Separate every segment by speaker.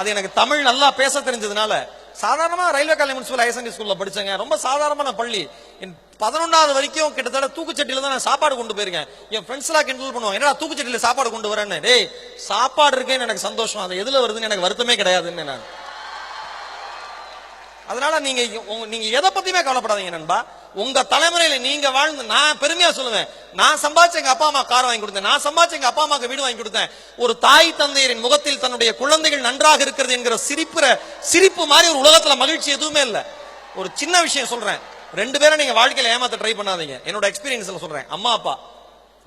Speaker 1: அது எனக்கு தமிழ் நல்லா பேச தெரிஞ்சதுனால சாதாரணமா railway college municipal higher secondary ஸ்கூல்ல படிச்சேங்க. ரொம்ப சாதாரணமான பள்ளி. என் பதினொன்றாவது வரைக்கும் கிட்டத்தட்ட தூக்குச்சட்டியில தான் நான் சாப்பாடு கொண்டு போயிருக்கேன். என் ஃப்ரெண்ட்ஸ் எல்லாம் கிண்டல் பண்ணுவாங்க என்னடா தூக்குச்சட்டியில சாப்பாடு கொண்டு வரேன்னு டேய் சாப்பாடு இருக்கேன்னு எனக்கு சந்தோஷம். அது எதுல வருதுன்னு எனக்கு வருத்தமே கிடையாதுன்னு நான். அதனால நீங்க நீங்க எதை பத்தியுமே கவலைப்படாதீங்க நண்பா. உங்க தலைமுறையில நீங்க வாழ்ந்து நான் பெருமையா சொல்லுவேன். நான் சம்பாதிச்ச எங்க அப்பா அம்மா கார் வாங்கி கொடுத்தேன். நான் சம்பாதிச்ச எங்க அப்பா அம்மாக்கு வீடு வாங்கி கொடுத்தேன். ஒரு தாய் தந்தையரின் முகத்தில் தன்னுடைய குழந்தைகள் நன்றாக இருக்கிறது என்கிற சிரிப்புற சிரிப்பு மாதிரி ஒரு உலகத்துல மகிழ்ச்சி எதுவுமே இல்ல. ஒரு சின்ன விஷயம் சொல்றேன். ரெண்டு பேரும் நீங்க வாழ்க்கையில ஏமாத்த ட்ரை பண்ணாதீங்க. என்னோட எக்ஸ்பீரியன்ஸ்ல சொல்றேன். அம்மா அப்பா.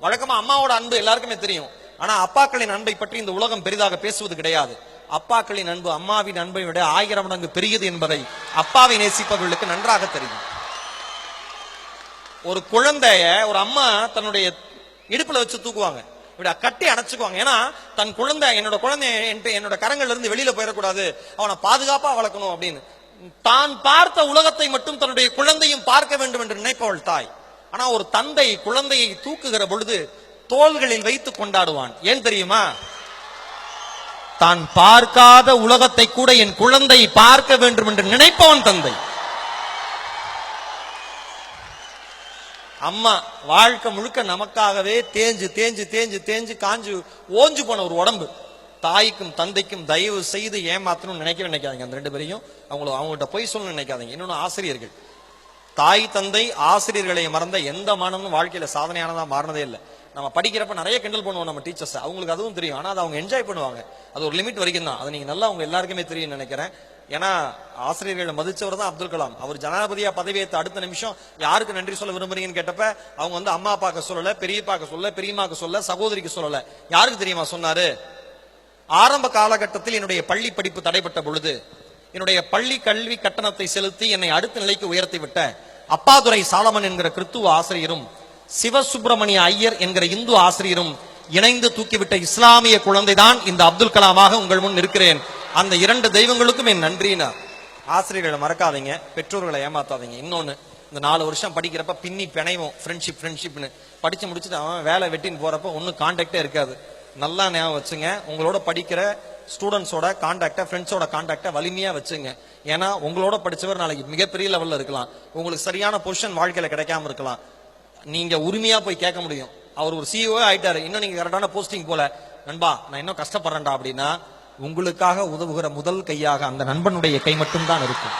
Speaker 1: வழக்கமா அம்மாவோட அன்பு எல்லாருக்குமே தெரியும். ஆனா அப்பாக்களின் அன்பை பற்றி இந்த உலகம் பெரிதாக பேசுவது கிடையாது. அப்பாக்களின் அன்பு அம்மாவின் அன்பை விட ஆயிரம் மடங்கு பெரியது என்பதை அப்பாவை நேசிப்பவர்களுக்கு நன்றாக தெரியும். ஒரு குழந்தைய ஒரு அம்மா தன்னுடைய இடுப்புல வச்சு தூக்குவாங்க. இப்படி கட்டி அணைச்சுக்குவாங்க ஏன்னா தன் குழந்தை என்னோட குழந்தை என்னோட கரங்கள்ல இருந்து வெளியில போயிடக்கூடாது. அவனை பாதுகாப்பா வளர்க்கணும் அப்படின்னு. தான் பார்த்த உலகத்தை மட்டும் தன்னுடைய குழந்தையும் பார்க்க வேண்டும் என்று நினைப்பவள் தாய். ஆனா ஒரு தந்தை குழந்தையை தூக்குகிற பொழுது தோள்களில் வைத்து கொண்டாடுவான். ஏன் தெரியுமா? தான் பார்க்காத உலகத்தை கூட என் குழந்தை பார்க்க வேண்டும் என்று நினைப்பவன் தந்தை. அம்மா வாழ்க்கை முழுக்க நமக்காகவே தேஞ்சு தேஞ்சு தேஞ்சு தேஞ்சு காஞ்சு ஓஞ்சு போன ஒரு உடம்பு. தாய்க்கும் தந்தைக்கும் தயவு செய்து ஏமாத்தணும்னு நினைக்கவே நினைக்காதீங்க அந்த ரெண்டு பேரையும். அவங்கள அவங்ககிட்ட போய் சொல்லணும்னு நினைக்காதீங்க. இன்னொன்று ஆசிரியர்கள். தாய் தந்தை ஆசிரியர்களை மறந்த எந்த மாணவனும் வாழ்க்கையில சாதனையானதா மாறினதே இல்லை. நம்ம படிக்கிறப்ப நிறைய கிண்டல் பண்ணுவோம் நம்ம டீச்சர்ஸ் அவங்களுக்கு அதுவும் தெரியும். ஆனால் அதை அவங்க என்ஜாய் பண்ணுவாங்க. அது ஒரு லிமிட் வரைக்கும் தான். அது நீங்க நல்லா அவங்க எல்லாருக்குமே தெரியும் நினைக்கிறேன். ஏன்னா ஆசிரியர்களை மதிச்சவர் தான் அப்துல் கலாம். அவர் ஜனாதிபதியா பதவியேற்ற அடுத்த நிமிஷம் யாருக்கு நன்றி சொல்ல விரும்புறீங்கன்னு கேட்டப்ப அவங்க வந்து அம்மா அப்பாக்க சொல்லல பெரியப்பாக்க சொல்ல பெரியம்மாக்கு சொல்ல சகோதரிக்கு சொல்லல. யாருக்கு தெரியுமா சொன்னாரு? ஆரம்ப காலகட்டத்தில் என்னுடைய பள்ளி படிப்பு தடைப்பட்ட பொழுது என்னுடைய பள்ளி கல்வி கட்டணத்தை செலுத்தி என்னை அடுத்த நிலைக்கு உயர்த்தி விட்ட அப்பாதுரை சாலமன் என்கிற கிறித்துவ ஆசிரியரும் சிவசுப்பிரமணிய ஐயர் என்கிற இந்து ஆசிரியரும் இணைந்து தூக்கிவிட்ட இஸ்லாமிய குழந்தைதான் இந்த அப்துல் கலாமாக உங்கள் முன் இருக்கிறேன் அந்த இரண்டு தெய்வங்களுக்கும் என் நன்றினார் ஆசிரியர்களை மறக்காதீங்க பெற்றோர்களை ஏமாத்தாதீங்க. இன்னொன்னு இந்த நாலு வருஷம் படிக்கிறப்ப பின்னி பிணைவோம். ஃப்ரெண்ட்ஷிப் ஃப்ரெண்ட்ஷிப்னு படிச்சு முடிச்சுட்டு அவன் வேலை வெட்டின்னு போறப்ப ஒன்றும் கான்டாக்டே இருக்காது. நல்லா ஞாபகம் வச்சுங்க. உங்களோட படிக்கிற ஸ்டூடெண்ட்ஸோட காண்டாக்டை ஃப்ரெண்ட்ஸோட காண்டாக்டை வலிமையாக வச்சுங்க. ஏன்னா உங்களோட படித்தவர் நாளைக்கு மிகப்பெரிய லெவலில் இருக்கலாம். உங்களுக்கு சரியான பொசிஷன் வாழ்க்கையில் கிடைக்காம இருக்கலாம். நீங்கள் உரிமையாக போய் கேட்க முடியும். அவர் ஒரு சிஓ ஆயிட்டாரு. இன்னும் நீங்கள் கரெக்டான போஸ்டிங் போல. நண்பா நான் இன்னும் கஷ்டப்படுறேன்டா அப்படின்னா உங்களுக்காக உதவுகிற முதல் கையாக அந்த நண்பனுடைய கை மட்டும்தான் இருக்கும்.